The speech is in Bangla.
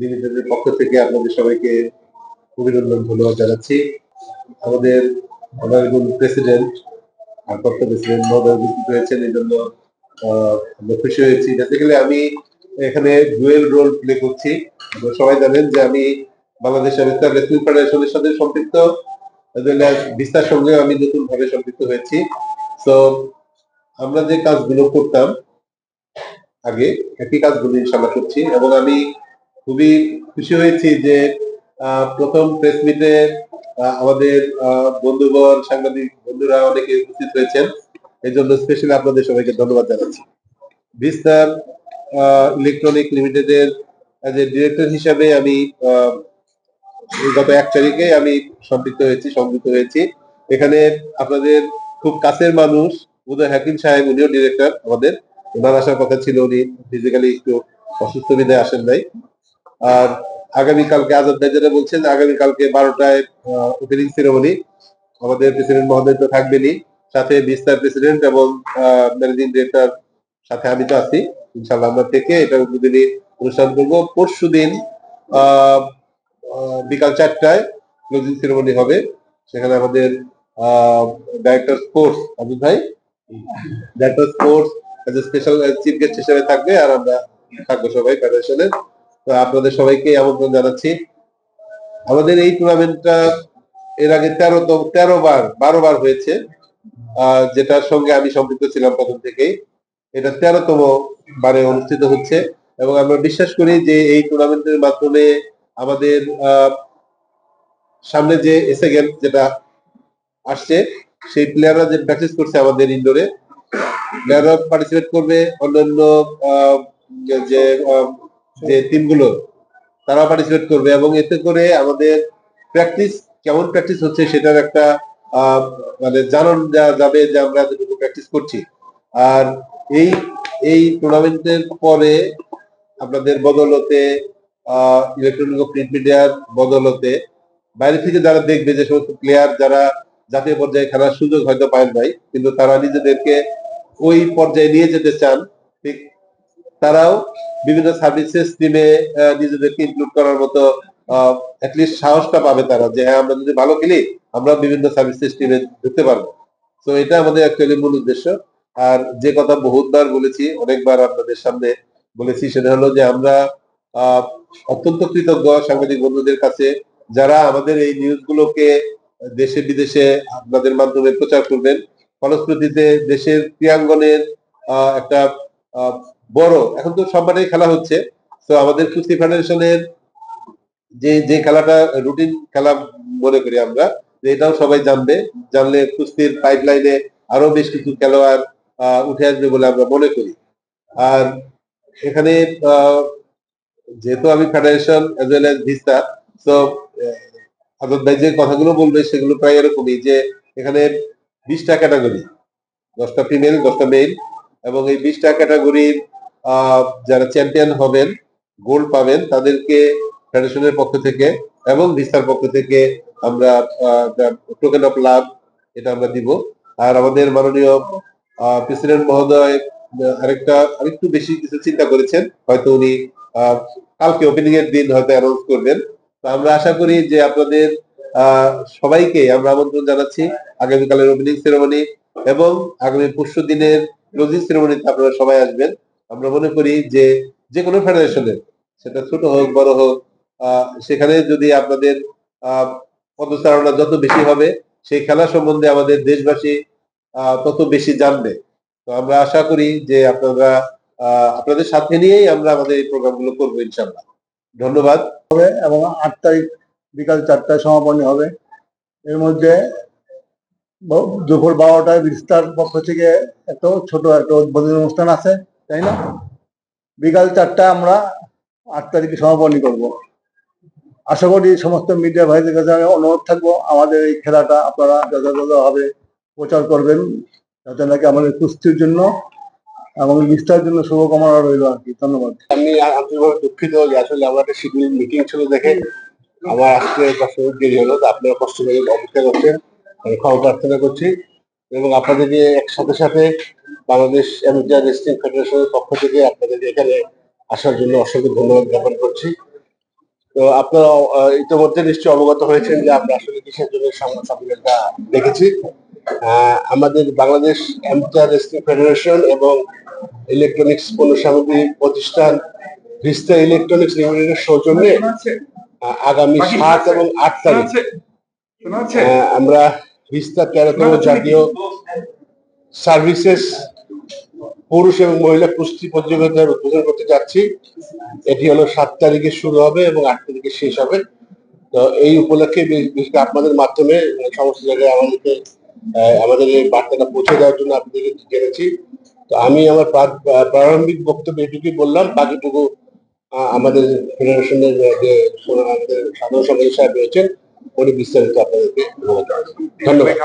লিমিটেডের পক্ষ থেকে আপনাদের সবাইকে অভিনন্দন, ধন্যবাদ জানাচ্ছি। আমাদের অনারেবল প্রেসিডেন্ট ভারপ্রাপ্ত প্রেসিডেন্ট মহোদয় উপস্থিত হয়েছেন, এই জন্য আমরা খুশি হয়েছি। বেসিক্যালি আমি এখানে ডুয়েল রোল প্লে করছি। সবাই জানেন যে আমি বাংলাদেশ আবিষ্কার রেসলিং ফেডারেশনের সাথে সম্পৃক্ত। বিস্তার সঙ্গে আমি নতুন ভাবে সম্পৃক্ত হয়েছি। তো আমরা যে কাজগুলো করতাম, আগে একই কাজগুলো ইনশাল্লাহ করছি এবং আমি খুবই খুশি হয়েছি যে প্রথম প্রেস মিটে আমাদের বন্ধুবর সাংবাদিক বন্ধুরা অনেকে উপস্থিত হয়েছেন। এই জন্য স্পেশালি আপনাদের সবাইকে ধন্যবাদ জানাচ্ছি। বিস্তার ইলেকট্রনিক লিমিটেডের যে ডিরেক্টর হিসাবে আমি গত এক তারিখে আমি সম্পৃক্ত হয়েছি, সংযুক্ত হয়েছি। এখানে আপনাদের খুব কাছের মানুষ, উদয় হাকিম সাহেব, উনিও ডিরেক্টর আমাদের। ওনার আসার কথা ছিল উনি ফিজিক্যালি একটু অসুস্থ বিদায় আসেন নাই। আর আগামীকালকে আজাদ যেটা বলছেন, আগামীকালকে বারোটায় ওপেনিং সেরেমনি আমাদের প্রেসিডেন্ট মহোদয় তো থাকবেনই। সাথে বিস্তার প্রেসিডেন্ট এবং ম্যানেজিং ডিরেক্টর সাথে আমি তো আছি। ইনশাল্লাহ আমরা থেকে এটা উদ্বোধনী অনুষ্ঠান করব। পরশু দিন বিকাল চারটায় ক্লোজিং সেরেমনি হবে। সেখানে আমাদের ডাইরেক্টর স্পোর্টস আবু ভাই। Director sports special chief guest হিসেবে থাকবে। আর আমরা থাকব সবাই ফেডারেশনের তো আপনাদের সবাইকে আমন্ত্রণ জানাচ্ছি। আমাদের এই টুর্নামেন্টটা এর আগে তেরো তেরো বার, বারো বার হয়েছে যেটার সঙ্গে আমি সম্পৃক্ত ছিলাম প্রথম থেকেই। এটা তেরোতম বারে অনুষ্ঠিত হচ্ছে এবং আমরা বিশ্বাস করি যে এই টুর্নামেন্টের মাধ্যমে আমাদের সামনে যে এসে গেম যেটা আসছে, সেই প্লেয়াররা যে প্র্যাকটিস করছে আমাদের ইন্ডোরে প্লেয়াররা পার্টিসিপেট করবে, অন্যান্য যে যে টিমগুলো তারা পার্টিসিপেট করবে এবং এতে করে আমাদের প্র্যাকটিস কেমন প্র্যাকটিস হচ্ছে সেটার একটা মানে জানান যাবে যে আমরা এতটুকু প্র্যাকটিস করছি। আর এই এই টুর্নামেন্টের পরে আপনাদের বদলতে ইলেকট্রনিক প্রিন্ট মিডিয়ার বদলতে, বাইরে থেকে যারা দেখবে যে সমস্ত প্লেয়ার যারা জাতীয় পর্যায়ে খেলার সুযোগ হয়তো পায় নাই, কিন্তু তারা নিজেদেরকে ওই পর্যায়ে নিয়ে যেতে চান, ঠিক তারাও বিভিন্ন সার্ভিসেস টিমে নিজেদেরকে ইনক্লুড করার মতো অ্যাটলিস্ট সাহসটা পাবে তারা যে হ্যাঁ আমরা যদি ভালো খেলি আমরা বিভিন্ন সার্ভিসেস টিমে ঢুকতে পারব। তো এটা আমাদের অ্যাকচুয়ালি মূল উদ্দেশ্য। আর যে কথা বহুতবার বলেছি অনেকবার আপনাদের সামনে বলেছি সেটা হলো যে আমরা অত্যন্ত কৃতজ্ঞ সাংবাদিক বন্ধুদের কাছে যারা আমাদের এই নিউজগুলোকে দেশে বিদেশে আপনাদের মাধ্যমে প্রচার করবেন। ফলশ্রুতিতে দেশের ক্রীড়াঙ্গনের আহ, একটা বড়। এখন তো সব খেলা হচ্ছে। তো আমাদের কুস্তি ফেডারেশনের যে যে খেলাটা রুটিন খেলা মনে করি আমরা এটাও সবাই জানবে। জানলে কুস্তির পাইপলাইনে আরও বেশ কিছু খেলোয়াড় উঠে আসবে বলে আমরা মনে করি। আর এখানে যেহেতু আমি ফেডারেশন এজ ওয়েল এজ ভিস্তা তো আজাদ ভাই যে কথাগুলো বলবে সেগুলো প্রায় এরকমই যে, এখানে বিশটা ক্যাটাগরি দশটা ফিমেল দশটা মেল এবং এই বিশটা ক্যাটাগরির যারা চ্যাম্পিয়ন হবেন গোল্ড পাবেন, তাদেরকে ফেডারেশনের পক্ষ থেকে এবং ভিস্তার পক্ষ থেকে আমরা টোকেন অফ লাভ এটা আমরা দিব। আর আমাদের মাননীয় প্রেসিডেন্ট মহোদয় আরেকটা, আরেকটু বেশি কিছু চিন্তা করেছেন। হয়তো উনি কালকে ওপেনিং এর দিন হয়তো অ্যানাউন্স করবেন। তো আমরা আশা করি যে আপনাদের সবাইকে আমরা আমন্ত্রণ জানাচ্ছি আগামীকালের ওপেনিং সেরেমনি এবং আগামী পরশু দিনের ক্লোজিং সেরেমনিতে আপনারা সবাই আসবেন। আমরা মনে করি যে যে কোনো ফেডারেশনের সেটা ছোট হোক, বড় হোক সেখানে যদি আপনাদের পদচারণা যত বেশি হবে, সেই খেলা সম্বন্ধে আমাদের দেশবাসী তত বেশি জানবে। তো আমরা আশা করি যে আপনারা আপনাদের সাথে নিয়েই আমরা আমাদের এই প্রোগ্রামগুলো করব ইনশাল্লাহ ধন্যবাদ। হবে এবং আট তারিখ বিকাল চারটায় সমাপনী হবে। এর মধ্যে দুপুর বারোটায় বিস্তার পক্ষ থেকে এত ছোট একটা উদ্বোধনী অনুষ্ঠান আছে। তাই না? বিকাল চারটায় আমরা আট তারিখে সমাপনী করব। আশা করি সমস্ত মিডিয়া ভাইদের কাছে আমি অনুরোধ থাকব, আমাদের এই খেলাটা আপনারা যথাযথভাবে প্রচার করবেন, যাতে নাকি আমাদের কুস্তির জন্য এবং বিস্তারের জন্য শুভকামনা রইল আর কি। ধন্যবাদ। আমি আন্তরিকভাবে দুঃখিত যে আসলে আমার একটা শিডিউল মিটিং ছিল দেখে আমার আজকে মিনিট দেরি হলো আপনারা কষ্ট করে অপেক্ষা করছেন। আমি ক্ষমা প্রার্থনা করছি এবং আপনাদেরকে একসাথে সাথে বাংলাদেশ অ্যামেচার রেসলিং ফেডারেশনের পক্ষ থেকে আপনাদের এখানে আসার জন্য অসংখ্য ধন্যবাদ জ্ঞাপন করছি। তো আপনারা ইতিমধ্যে নিশ্চয়ই অবগত হয়েছেন যে আমরা আসলে কিসের জন্য সংবাদ সম্মেলনটা দেখেছি। আমাদের বাংলাদেশ অ্যামচার রেসলিং ফেডারেশন এবং ইলেকট্রনিক্স পণ্য সামগ্রী প্রতিষ্ঠান ভিস্তা ইলেকট্রনিক্স লিমিটেডের সৌজন্যে আগামী সাত এবং আট তারিখ আমরা ভিস্তা তেরোতম জাতীয় সার্ভিসেস পুরুষ এবং মহিলা কুস্তি প্রতিযোগিতার উদ্বোধন করতে যাচ্ছি। এটি হলো সাত তারিখে শুরু হবে এবং আট তারিখে শেষ হবে। তো এই উপলক্ষে আপনাদের মাধ্যমে সমস্ত জায়গায় আমাদেরকে আমাদের এই বার্তাটা পৌঁছে দেওয়ার জন্য আপনাদেরকে জেনেছি তো আমি আমার প্রারম্ভিক বক্তব্য এটুকুই বললাম, বাকিটুকু আমাদের ফেডারেশনের যে সাধারণ সম্পাদক সাহেব রয়েছেন, উনি বিস্তারিত আপনাদেরকে ধন্যবাদ।